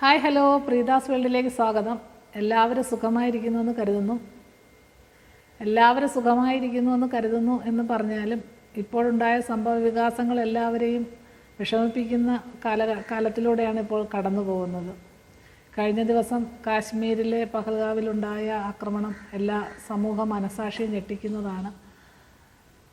Hi hello പ്രീതാസ് വേൾഡിലേക്ക് സ്വാഗതം. എല്ലാവരും സുഖമായിരിക്കുന്നു എന്ന് കരുതുന്നു. എല്ലാവരും സുഖമായിരിക്കുന്നു എന്ന് കരുതുന്നു എന്ന് പറഞ്ഞാലും ഇപ്പോഴുണ്ടായ സംഭവ വികാസങ്ങൾ എല്ലാവരെയും വിഷമിപ്പിക്കുന്ന കാല കാലത്തിലൂടെയാണ് ഇപ്പോൾ കടന്നു പോകുന്നത്. കഴിഞ്ഞ ദിവസം കാശ്മീരിലെ പഹൽഗാവിലുണ്ടായ ആക്രമണം എല്ലാ സമൂഹ മനസാക്ഷിയും ഞെട്ടിക്കുന്നതാണ്.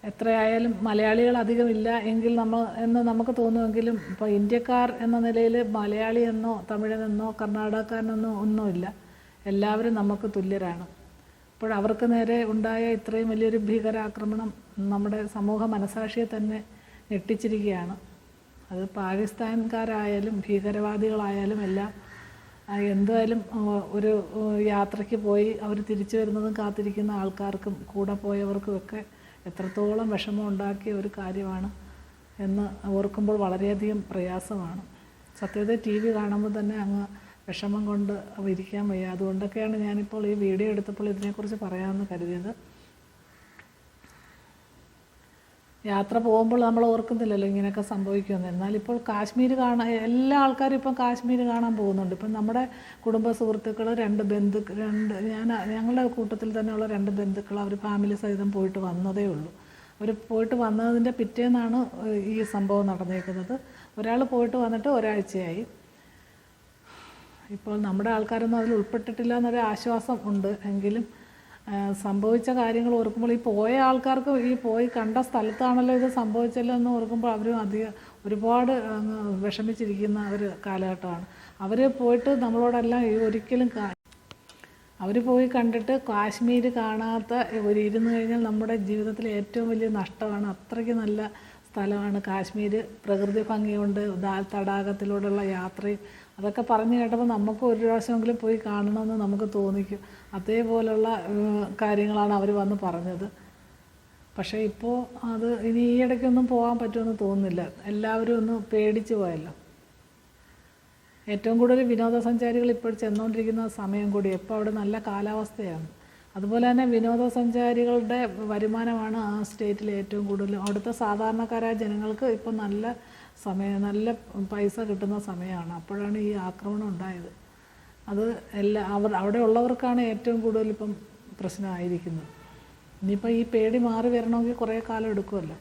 എത്രയായാലും മലയാളികൾ അധികമില്ല എങ്കിൽ നമ്മൾ എന്ന് നമുക്ക് തോന്നുമെങ്കിലും ഇപ്പോൾ ഇന്ത്യക്കാർ എന്ന നിലയിൽ മലയാളി എന്നോ തമിഴനെന്നോ കർണാടകക്കാരനെന്നോ ഒന്നുമില്ല. എല്ലാവരും നമുക്ക് തുല്യരാണ്. അപ്പോൾ അവർക്ക് നേരെ ഉണ്ടായ ഇത്രയും വലിയൊരു ഭീകരാക്രമണം നമ്മുടെ സമൂഹ മനസാക്ഷിയെ തന്നെ ഞെട്ടിച്ചിരിക്കുകയാണ്. അത് പാകിസ്ഥാൻകാരായാലും ഭീകരവാദികളായാലും എല്ലാം എന്തായാലും ഒരു യാത്രയ്ക്ക് പോയി അവർ തിരിച്ചു വരുന്നതും കാത്തിരിക്കുന്ന ആൾക്കാർക്കും കൂടെ പോയവർക്കും ഒക്കെ എത്രത്തോളം വിഷമം ഉണ്ടാക്കിയ ഒരു കാര്യമാണ് എന്ന് ഓർക്കുമ്പോൾ വളരെയധികം പ്രയാസമാണ്. സത്യത്തെ ടി വി കാണുമ്പോൾ തന്നെ അങ്ങ് വിഷമം കൊണ്ട് ഇരിക്കാൻ വയ്യ. അതുകൊണ്ടൊക്കെയാണ് ഞാനിപ്പോൾ ഈ വീഡിയോ എടുത്തപ്പോൾ ഇതിനെക്കുറിച്ച് പറയാമെന്ന് കരുതിയത്. യാത്ര പോകുമ്പോൾ നമ്മൾ ഓർക്കുന്നില്ലല്ലോ ഇങ്ങനെയൊക്കെ സംഭവിക്കുമെന്ന്. എന്നാൽ ഇപ്പോൾ കാശ്മീർ കാണാൻ എല്ലാ ആൾക്കാരും ഇപ്പം കാശ്മീർ കാണാൻ പോകുന്നുണ്ട്. ഇപ്പം നമ്മുടെ കുടുംബ സുഹൃത്തുക്കൾ രണ്ട് ബന്ധുക്കൾ രണ്ട് ഞാൻ ഞങ്ങളുടെ കൂട്ടത്തിൽ തന്നെയുള്ള രണ്ട് ബന്ധുക്കൾ അവർ ഫാമിലി സഹിതം പോയിട്ട് വന്നതേ ഉള്ളൂ. അവർ പോയിട്ട് വന്നതിന്റെ പിറ്റേന്നാണ് ഈ സംഭവം നടന്നേക്കുന്നത്. ഒരാൾ പോയിട്ട് വന്നിട്ട് ഒരാഴ്ചയായി. ഇപ്പോൾ നമ്മുടെ ആൾക്കാരൊന്നും അതിൽ ഉൾപ്പെട്ടിട്ടില്ല എന്നൊരു ആശ്വാസം ഉണ്ട് എങ്കിലും സംഭവിച്ച കാര്യങ്ങൾ ഓർക്കുമ്പോൾ ഈ പോയ ആൾക്കാർക്ക് ഈ പോയി കണ്ട സ്ഥലത്താണല്ലോ ഇത് സംഭവിച്ചല്ലോ എന്ന് ഓർക്കുമ്പോൾ അവരും അധികം ഒരുപാട് വിഷമിച്ചിരിക്കുന്ന ഒരു കാലഘട്ടമാണ്. അവർ പോയിട്ട് നമ്മളോടെല്ലാം ഒരിക്കലും അവർ പോയി കണ്ടിട്ട് കാശ്മീർ കാണാത്ത ഒരു ഇരുന്ന് കഴിഞ്ഞാൽ നമ്മുടെ ജീവിതത്തിലെ ഏറ്റവും വലിയ നഷ്ടമാണ്. അത്രയ്ക്ക് നല്ല സ്ഥലമാണ് കാശ്മീർ പ്രകൃതി ഭംഗിയുണ്ട്. ദാൽ തടാകത്തിലൂടെയുള്ള യാത്രയും അതൊക്കെ പറഞ്ഞു കേട്ടപ്പോൾ നമുക്ക് ഒരു പ്രാവശ്യമെങ്കിലും പോയി കാണണമെന്ന് നമുക്ക് തോന്നിക്കും. അതേപോലുള്ള കാര്യങ്ങളാണ് അവർ വന്ന് പറഞ്ഞത്. പക്ഷേ ഇപ്പോൾ അത് ഇനി ഈ ഇടയ്ക്കൊന്നും പോകാൻ പറ്റുമെന്ന് തോന്നുന്നില്ല. എല്ലാവരും ഒന്ന് പേടിച്ചു പോയല്ലോ. ഏറ്റവും കൂടുതൽ വിനോദസഞ്ചാരികൾ ഇപ്പോൾ ചെന്നുകൊണ്ടിരിക്കുന്ന സമയം കൂടി ഇപ്പോൾ അവിടെ നല്ല കാലാവസ്ഥയാണ്. അതുപോലെ തന്നെ വിനോദസഞ്ചാരികളുടെ വരുമാനമാണ് ആ സ്റ്റേറ്റിൽ ഏറ്റവും കൂടുതൽ. അവിടുത്തെ സാധാരണക്കാരായ ജനങ്ങൾക്ക് ഇപ്പോൾ നല്ല സമയം നല്ല പൈസ കിട്ടുന്ന സമയമാണ് അപ്പോഴാണ് ഈ ആക്രമണം ഉണ്ടായത്. അത് എല്ലാ അവർ അവിടെ ഉള്ളവർക്കാണ് ഏറ്റവും കൂടുതൽ ഇപ്പം പ്രശ്നമായിരിക്കുന്നത്. ഇനിയിപ്പോൾ ഈ പേടി മാറി വരണമെങ്കിൽ കുറേ കാലം എടുക്കുമല്ലോ.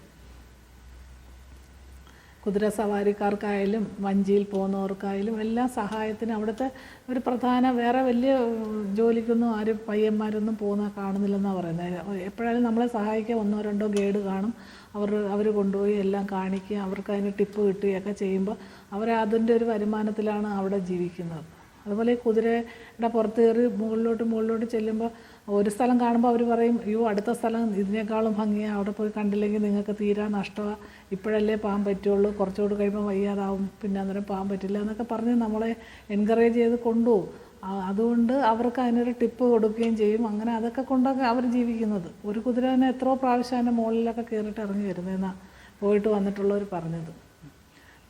കുതിര സവാരിക്കാർക്കായാലും വഞ്ചിയിൽ പോകുന്നവർക്കായാലും എല്ലാ സഹായത്തിന് അവിടുത്തെ ഒരു പ്രധാന വേറെ വലിയ ജോലിക്കൊന്നും ആരും പയ്യന്മാരൊന്നും പോകുന്ന കാണുന്നില്ലെന്നാണ് പറയുന്നത്. എപ്പോഴായാലും നമ്മളെ സഹായിക്കാൻ ഒന്നോ രണ്ടോ ഗൈഡ് കാണും. അവർ അവർ കൊണ്ടുപോയി എല്ലാം കാണിക്കുക അവർക്ക് അതിന് ടിപ്പ് കിട്ടുകയൊക്കെ ചെയ്യുമ്പോൾ അവർ അതിന്റെ ഒരു വരുമാനത്തിലാണ് അവിടെ ജീവിക്കുന്നത്. അതുപോലെ ഈ കുതിരയുടെ പുറത്ത് കയറി മുകളിലോട്ട് മുകളിലോട്ട് ചെല്ലുമ്പോൾ ഒരു സ്ഥലം കാണുമ്പോൾ അവർ പറയും അയ്യോ അടുത്ത സ്ഥലം ഇതിനേക്കാളും ഭംഗിയാണ് അവിടെ പോയി കണ്ടില്ലെങ്കിൽ നിങ്ങൾക്ക് തീരാ നഷ്ടമാണ് ഇപ്പോഴല്ലേ പോകാൻ പറ്റുള്ളൂ കുറച്ചുകൂടി കഴിയുമ്പോൾ വയ്യാതാവും പിന്നെ അന്നേരം പോകാൻ പറ്റില്ല എന്നൊക്കെ പറഞ്ഞ് നമ്മളെ എൻകറേജ് ചെയ്ത് കൊണ്ടുപോകും. അതുകൊണ്ട് അവർക്ക് അതിനൊരു ടിപ്പ് കൊടുക്കുകയും ചെയ്യും. അങ്ങനെ അതൊക്കെ കൊണ്ടൊക്കെ അവർ ജീവിക്കുന്നത്. ഒരു കുതിര തന്നെ എത്രയോ പ്രാവശ്യം അതിന്റെ മുകളിലൊക്കെ കയറിയിട്ട് ഇറങ്ങി വരുന്നതെന്നാണ് പോയിട്ട് വന്നിട്ടുള്ളവർ പറഞ്ഞത്.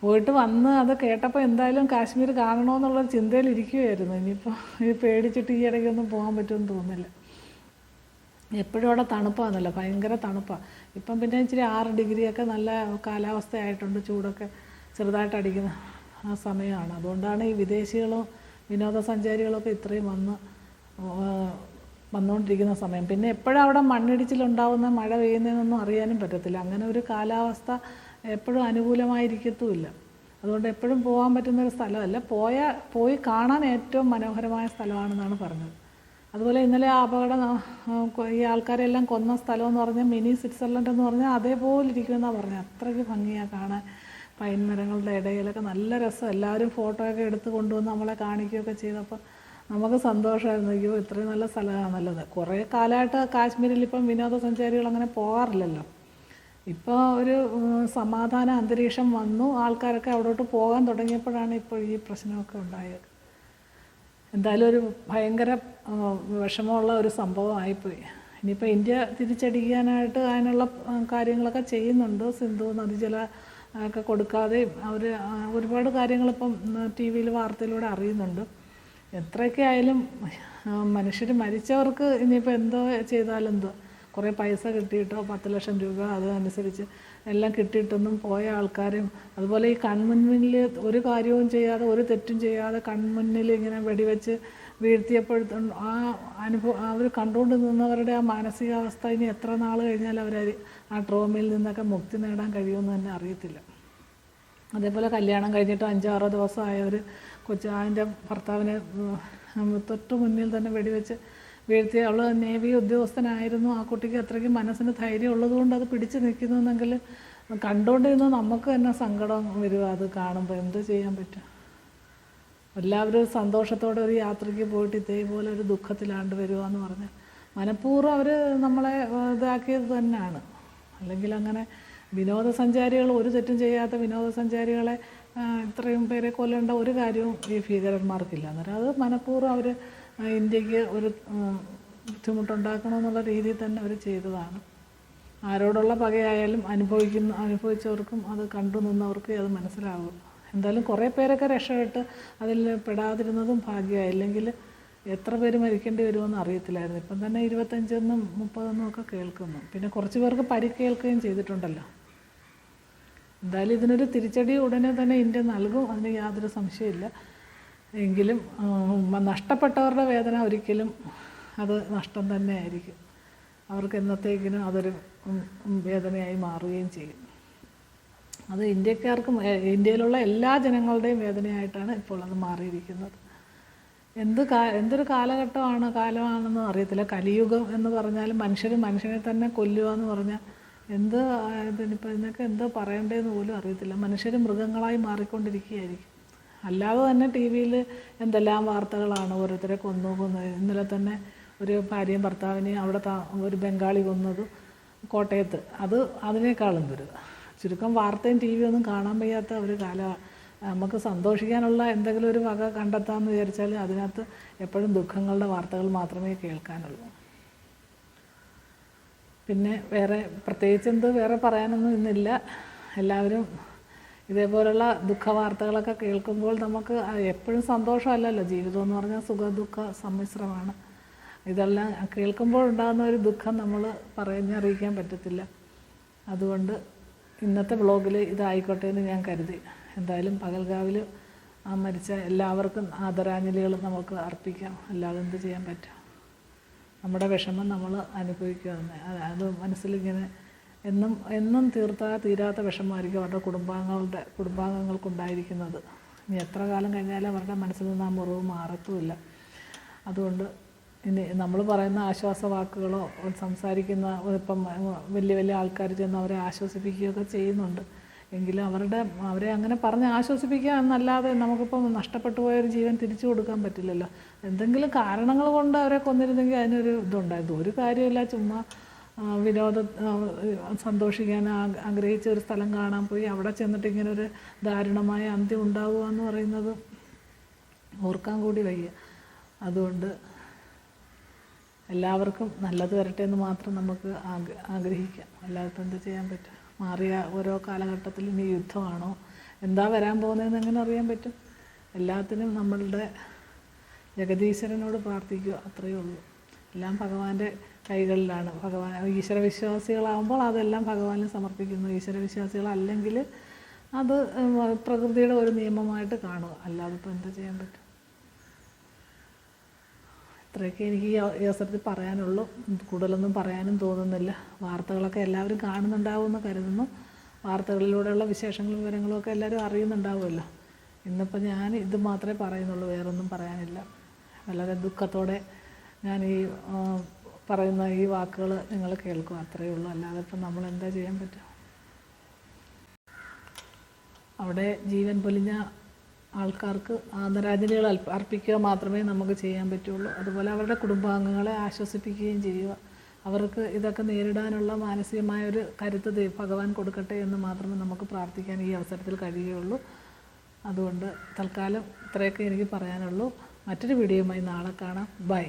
പോയിട്ട് വന്ന് അത് കേട്ടപ്പോൾ എന്തായാലും കാശ്മീർ കാണണമെന്നുള്ള ചിന്തയിലിരിക്കുകയായിരുന്നു ഇനിയിപ്പോൾ ഇത് പേടിച്ചിട്ട് ഈ ഇടയ്ക്കൊന്നും പോകാൻ പറ്റുമെന്ന് തോന്നില്ല എപ്പോഴും അവിടെ തണുപ്പാന്നല്ല ഭയങ്കര തണുപ്പാണ് ഇപ്പം പിന്നെ ഇച്ചിരി ആറ് ഡിഗ്രിയൊക്കെ നല്ല കാലാവസ്ഥയായിട്ടുണ്ട് ചൂടൊക്കെ ചെറുതായിട്ട് അടിക്കുന്ന ആ സമയമാണ്. അതുകൊണ്ടാണ് ഈ വിദേശികളും വിനോദസഞ്ചാരികളൊക്കെ ഇത്രയും വന്ന് വന്നുകൊണ്ടിരിക്കുന്ന സമയം. പിന്നെ എപ്പോഴും അവിടെ മണ്ണിടിച്ചിലുണ്ടാവുന്ന മഴ പെയ്യുന്നതെന്നൊന്നും അറിയാനും പറ്റത്തില്ല. അങ്ങനെ ഒരു കാലാവസ്ഥ എപ്പോഴും അനുകൂലമായിരിക്കത്തുമില്ല. അതുകൊണ്ട് എപ്പോഴും പോകാൻ പറ്റുന്ന ഒരു സ്ഥലമല്ല. പോയ പോയി കാണാൻ ഏറ്റവും മനോഹരമായ സ്ഥലമാണെന്നാണ് പറഞ്ഞത്. അതുപോലെ ഇന്നലെ ആ അപകടം ഈ ആൾക്കാരെല്ലാം കൊന്ന സ്ഥലം എന്ന് പറഞ്ഞാൽ മിനി സ്വിറ്റ്സർലൻഡ് എന്ന് പറഞ്ഞാൽ അതേപോലെ ഇരിക്കുമെന്നാണ് പറഞ്ഞത്. അത്രയ്ക്ക് ഭംഗിയാണ് കാണാൻ. പൈൻ മരങ്ങളുടെ ഇടയിലൊക്കെ നല്ല രസം. എല്ലാവരും ഫോട്ടോയൊക്കെ എടുത്ത് കൊണ്ടുവന്ന് നമ്മളെ കാണിക്കുകയൊക്കെ ചെയ്തപ്പോൾ നമുക്ക് സന്തോഷമായിരുന്നു. അയ്യോ ഇത്രയും നല്ല സ്ഥലമാണ് നല്ലത്. കുറേ കാലമായിട്ട് കാശ്മീരിൽ ഇപ്പം വിനോദസഞ്ചാരികൾ അങ്ങനെ പോകാറില്ലല്ലോ. ഇപ്പോൾ ഒരു സമാധാന അന്തരീക്ഷം വന്നു. ആൾക്കാരൊക്കെ അവിടോട്ട് പോകാൻ തുടങ്ങിയപ്പോഴാണ് ഇപ്പോൾ ഈ പ്രശ്നമൊക്കെ ഉണ്ടായത്. എന്തായാലും ഒരു ഭയങ്കര വിഷമമുള്ള ഒരു സംഭവമായിപ്പോയി. ഇനിയിപ്പോൾ ഇന്ത്യ തിരിച്ചടിക്കാനായിട്ട് അതിനുള്ള കാര്യങ്ങളൊക്കെ ചെയ്യുന്നുണ്ട്. സിന്ധു നദീജല ഒക്കെ കൊടുക്കാതെയും അവർ ഒരുപാട് കാര്യങ്ങളിപ്പം ടി വിയിൽ വാർത്തയിലൂടെ അറിയുന്നുണ്ട്. എത്രയൊക്കെ ആയാലും മനുഷ്യർ മരിച്ചവർക്ക് ഇനിയിപ്പോൾ എന്തോ ചെയ്താലെന്തോ? കുറേ പൈസ കിട്ടിയിട്ടോ പത്ത് ലക്ഷം രൂപ അതനുസരിച്ച് എല്ലാം കിട്ടിയിട്ടൊന്നും പോയ ആൾക്കാരും അതുപോലെ ഈ കൺമുന്നിൽ ഒരു കാര്യവും ചെയ്യാതെ ഒരു തെറ്റും ചെയ്യാതെ കൺമുന്നിൽ ഇങ്ങനെ വെടിവെച്ച് വീഴ്ത്തിയപ്പോഴത്തെ ആ അനുഭവം അവർ കണ്ടുകൊണ്ട് നിന്നവരുടെ ആ മാനസികാവസ്ഥ ഇനി എത്ര നാൾ കഴിഞ്ഞാൽ അവർ ആ ട്രോമയിൽ നിന്നൊക്കെ മുക്തി നേടാൻ കഴിയുമെന്ന് തന്നെ അറിയത്തില്ല. അതേപോലെ കല്യാണം കഴിഞ്ഞിട്ട് അഞ്ചാറോ ദിവസമായവർ കൊച്ചു അതിന്റെ ഭർത്താവിനെ തൊട്ട് മുന്നിൽ തന്നെ വെടിവെച്ച് വീഴ്ത്തി അവൾ നേവി ഉദ്യോഗസ്ഥനായിരുന്നു. ആ കുട്ടിക്ക് അത്രയ്ക്ക് മനസ്സിന് ധൈര്യം ഉള്ളതുകൊണ്ട് അത് പിടിച്ചു നിൽക്കുന്നുവെങ്കിൽ കണ്ടുകൊണ്ടിരുന്ന നമുക്ക് തന്നെ സങ്കടം വരും. അത് കാണുമ്പോൾ എന്ത് ചെയ്യാൻ പറ്റും? എല്ലാവരും സന്തോഷത്തോടെ ഒരു യാത്രയ്ക്ക് പോയിട്ട് ഇതേപോലെ ഒരു ദുഃഖത്തിലാണ്ട് വരിക എന്ന് പറഞ്ഞാൽ മനഃപൂർവം അവർ നമ്മളെ ഇതാക്കിയത് തന്നെയാണ്. അല്ലെങ്കിൽ അങ്ങനെ വിനോദസഞ്ചാരികൾ ഒരു തെറ്റും ചെയ്യാത്ത വിനോദസഞ്ചാരികളെ ഇത്രയും പേരെ കൊല്ലേണ്ട ഒരു കാര്യവും ഈ ഭീകരന്മാർക്കില്ല. അന്നേരം അത് മനഃപൂർവം അവർ ഇന്ത്യയ്ക്ക് ഒരു ബുദ്ധിമുട്ടുണ്ടാക്കണം ബുദ്ധിമുട്ടുണ്ടാക്കണമെന്നുള്ള രീതിയിൽ തന്നെ അവർ ചെയ്തതാണ്. ആരോടുള്ള പകയായാലും അനുഭവിക്കുന്ന അനുഭവിച്ചവർക്കും അത് കണ്ടു നിന്നവർക്കേ അത് മനസ്സിലാവും. എന്തായാലും കുറേ പേരൊക്കെ രക്ഷപ്പെട്ട് അതിൽ പെടാതിരുന്നതും ഭാഗ്യമായി. അല്ലെങ്കിൽ എത്ര പേര് മരിക്കേണ്ടി വരുമെന്ന് അറിയത്തില്ലായിരുന്നു. ഇപ്പം തന്നെ ഇരുപത്തഞ്ചെന്നും മുപ്പതെന്നും ഒക്കെ കേൾക്കുന്നു. പിന്നെ കുറച്ച് പേർക്ക് പരിക്കേൽക്കുകയും ചെയ്തിട്ടുണ്ടല്ലോ. എന്തായാലും ഇതിനൊരു തിരിച്ചടി ഉടനെ തന്നെ ഇന്ത്യ നൽകും. അതിന് യാതൊരു സംശയമില്ല എങ്കിലും നഷ്ടപ്പെട്ടവരുടെ വേദന ഒരിക്കലും അത് നഷ്ടം തന്നെ ആയിരിക്കും അവർക്ക് എന്നത്തേക്കിനും അതൊരു വേദനയായി മാറുകയും ചെയ്യും. അത് ഇന്ത്യക്കാർക്കും ഇന്ത്യയിലുള്ള എല്ലാ ജനങ്ങളുടെയും വേദനയായിട്ടാണ് ഇപ്പോൾ അത് മാറിയിരിക്കുന്നത്. എന്ത് കാ എന്തൊരു കാലഘട്ടമാണ് കാലമാണെന്ന് അറിയത്തില്ല. കലിയുഗം എന്ന് പറഞ്ഞാൽ മനുഷ്യർ മനുഷ്യനെ തന്നെ കൊല്ലുക എന്ന് പറഞ്ഞാൽ എന്ത് ഇതിനിപ്പോൾ ഇതിനൊക്കെ എന്തോ പറയണ്ടേന്ന് പോലും അറിയത്തില്ല. മനുഷ്യർ മൃഗങ്ങളായി മാറിക്കൊണ്ടിരിക്കുകയായിരിക്കും. അല്ലാതെ തന്നെ ടി വിയിൽ എന്തെല്ലാം വാർത്തകളാണ് ഓരോരുത്തരെ കൊന്നു കൊന്നത് ഇന്നലെ തന്നെ ഒരു ഭാര്യയും ഭർത്താവിനെയും അവിടെ ഒരു ബംഗാളി കൊന്നത് കോട്ടയത്ത്. അത് അതിനേക്കാളും ദുരിതം. ചുരുക്കം വാർത്തയും ടി വിയൊന്നും കാണാൻ വയ്യാത്ത ഒരു കാല നമുക്ക് സന്തോഷിക്കാനുള്ള എന്തെങ്കിലും ഒരു വക കണ്ടെത്താമെന്ന് വിചാരിച്ചാൽ അതിനകത്ത് എപ്പോഴും ദുഃഖങ്ങളുടെ വാർത്തകൾ മാത്രമേ കേൾക്കാനുള്ളൂ. പിന്നെ വേറെ പ്രത്യേകിച്ച് എന്ത് വേറെ പറയാനൊന്നും ഇന്നില്ല. എല്ലാവരും ഇതേപോലുള്ള ദുഃഖ വാർത്തകളൊക്കെ കേൾക്കുമ്പോൾ നമുക്ക് എപ്പോഴും സന്തോഷമല്ലല്ലോ. ജീവിതം എന്ന് പറഞ്ഞാൽ സുഖ ദുഃഖ സമ്മിശ്രമാണ്. ഇതെല്ലാം കേൾക്കുമ്പോൾ ഉണ്ടാകുന്ന ഒരു ദുഃഖം നമ്മൾ പറഞ്ഞറിയിക്കാൻ പറ്റത്തില്ല. അതുകൊണ്ട് ഇന്നത്തെ ബ്ലോഗിൽ ഇതായിക്കോട്ടെ എന്ന് ഞാൻ കരുതി. എന്തായാലും പകൽഗാവിൽ ആ മരിച്ച എല്ലാവർക്കും ആദരാഞ്ജലികൾ നമുക്ക് അർപ്പിക്കാം. അല്ലാതെ എന്ത് ചെയ്യാൻ പറ്റും? നമ്മുടെ വിഷമം നമ്മൾ അനുഭവിക്കുക അത് മനസ്സിലിങ്ങനെ എന്നും എന്നും തീർത്താ തീരാത്ത വിഷമമായിരിക്കും അവരുടെ കുടുംബാംഗങ്ങളുടെ കുടുംബാംഗങ്ങൾക്കുണ്ടായിരിക്കുന്നത്. ഇനി എത്ര കാലം കഴിഞ്ഞാലും അവരുടെ മനസ്സിൽ നിന്ന് ആ മുറിവ് മാറത്തുമില്ല. അതുകൊണ്ട് ഇനി നമ്മൾ പറയുന്ന ആശ്വാസ വാക്കുകളോ സംസാരിക്കുന്ന ഇപ്പം വലിയ വലിയ ആൾക്കാർ ചെന്ന് അവരെ ആശ്വസിപ്പിക്കുകയൊക്കെ ചെയ്യുന്നുണ്ട്. എങ്കിലും അവരുടെ അവരെ അങ്ങനെ പറഞ്ഞ് ആശ്വസിപ്പിക്കുക എന്നല്ലാതെ നമുക്കിപ്പം നഷ്ടപ്പെട്ടു പോയൊരു ജീവൻ തിരിച്ചു കൊടുക്കാൻ പറ്റില്ലല്ലോ. എന്തെങ്കിലും കാരണങ്ങൾ കൊണ്ട് അവരെ കൊന്നിരുന്നെങ്കിൽ അതിനൊരു ഇതുണ്ടായിരുന്നു. ഒരു കാര്യമില്ല ചുമ്മാ വിനോദ സന്തോഷിക്കാൻ ആഗ്രഹിച്ച ഒരു സ്ഥലം കാണാൻ പോയി. അവിടെ ചെന്നിട്ട് ഇങ്ങനെ ഒരു ദാരുണമായ അന്ത്യം ഉണ്ടാവുക എന്ന് പറയുന്നത് ഓർക്കാൻ കൂടി വയ്യ. അതുകൊണ്ട് എല്ലാവർക്കും നല്ലത് വരട്ടെ എന്ന് മാത്രം നമുക്ക് ആഗ്ര- ആഗ്രഹിക്കാം. അല്ലാതെ എന്ത് ചെയ്യാൻ പറ്റും? മാറിയ ഓരോ കാലഘട്ടത്തിൽ ഇനി യുദ്ധമാണോ? എന്താ വരാൻ പോകുന്നതെന്ന് എങ്ങനെ അറിയാൻ പറ്റും? എല്ലാത്തിനും നമ്മളുടെ ജഗദീശ്വരനോട് പ്രാർത്ഥിക്കുക. അത്രയേ ഉള്ളൂ. എല്ലാം ഭഗവാന്റെ കൈകളിലാണ്. ഭഗവാൻ ഈശ്വര വിശ്വാസികളാകുമ്പോൾ അതെല്ലാം ഭഗവാനിൽ സമർപ്പിക്കുന്നു. ഈശ്വര വിശ്വാസികളല്ലെങ്കിൽ അത് പ്രകൃതിയുടെ ഒരു നിയമമായിട്ട് കാണുക. അല്ലാതെ ഇപ്പോൾ എന്താ ചെയ്യാൻ പറ്റും? ഇത്രയൊക്കെ എനിക്ക് ഈ അവ- ഈ അവസരത്തിൽ പറയാനുള്ളൂ. കൂടുതലൊന്നും പറയാനും തോന്നുന്നില്ല. വാർത്തകളൊക്കെ എല്ലാവരും കാണുന്നുണ്ടാവുമെന്ന് കരുതുന്നു. വാർത്തകളിലൂടെയുള്ള വിശേഷങ്ങളും വിവരങ്ങളും ഒക്കെ എല്ലാവരും അറിയുന്നുണ്ടാവുമല്ലോ. ഇന്നിപ്പോൾ ഞാൻ ഇത് മാത്രമേ പറയുന്നുള്ളൂ. വേറൊന്നും പറയാനില്ല. വളരെ ദുഃഖത്തോടെ ഞാൻ ഈ പറയുന്ന ഈ വാക്കുകൾ നിങ്ങൾ കേൾക്കും അത്രയേ ഉള്ളൂ. അല്ലാതെ ഇപ്പം നമ്മൾ എന്താ ചെയ്യാൻ പറ്റും അവിടെ ജീവൻ പൊലിഞ്ഞ ആൾക്കാർക്ക് ആദരാഞ്ജലികൾ അർപ്പിക്കുക മാത്രമേ നമുക്ക് ചെയ്യാൻ പറ്റുള്ളൂ. അതുപോലെ അവരുടെ കുടുംബാംഗങ്ങളെ ആശ്വസിപ്പിക്കുകയും ചെയ്യുക. അവർക്ക് ഇതൊക്കെ നേരിടാനുള്ള മാനസികമായ ഒരു കരുത്ത് ഭഗവാൻ കൊടുക്കട്ടെ എന്ന് മാത്രമേ നമുക്ക് പ്രാർത്ഥിക്കാൻ ഈ അവസരത്തിൽ കഴിയുകയുള്ളൂ. അതുകൊണ്ട് തൽക്കാലം ഇത്രയൊക്കെ എനിക്ക് പറയാനുള്ളൂ. മറ്റൊരു വീഡിയോയുമായി നാളെ കാണാം. ബൈ.